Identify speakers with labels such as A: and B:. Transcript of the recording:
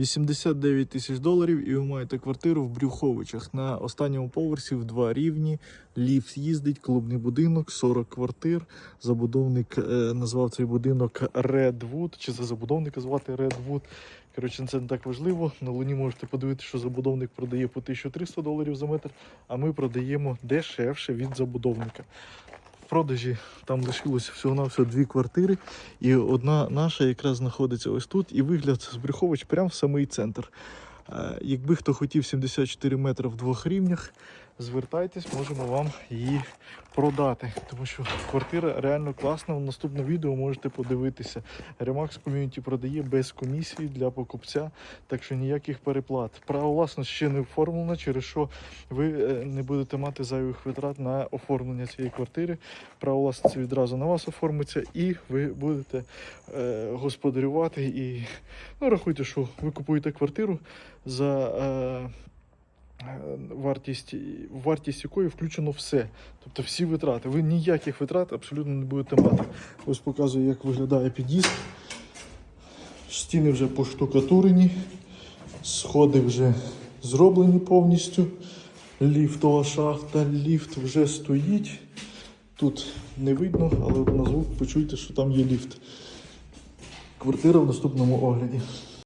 A: 89 тисяч доларів, і ви маєте квартиру в Брюховичах на останньому поверсі в два рівні. Ліфт їздить, клубний будинок, 40 квартир. Забудовник е, назвав цей будинок Redwood, чи за забудовника звати Redwood. Коротше, це не так важливо. На луні можете подивитися, що забудовник продає по 1300 доларів за метр, а ми продаємо дешевше від забудовника. Продажі там лишилося всього-навсього дві квартири, і одна наша якраз знаходиться ось тут, і вигляд з Брюхович прямо в самий центр. Е, Якби хто хотів 74 метри в двох рівнях, звертайтесь, можемо вам її продати. Тому що квартира реально класна. В наступному відео можете подивитися. Remax Community продає без комісії для покупця, так що ніяких переплат. Право власності ще не оформлено, через що ви е, не будете мати зайвих витрат на оформлення цієї квартири. Право власності відразу на вас оформиться, і ви будете е, господарювати. І ну, рахуйте, що ви купуєте квартиру за. Е, Вартість, вартість якої включено все. Тобто всі витрати. Ви ніяких витрат абсолютно не будете мати. Ось показую, як виглядає під'їзд. Стіни вже поштукатурені, сходи вже зроблені повністю. Ліфтова шахта, ліфт вже стоїть. Тут не видно, але на звук почуйте, що там є ліфт. Квартира в наступному огляді.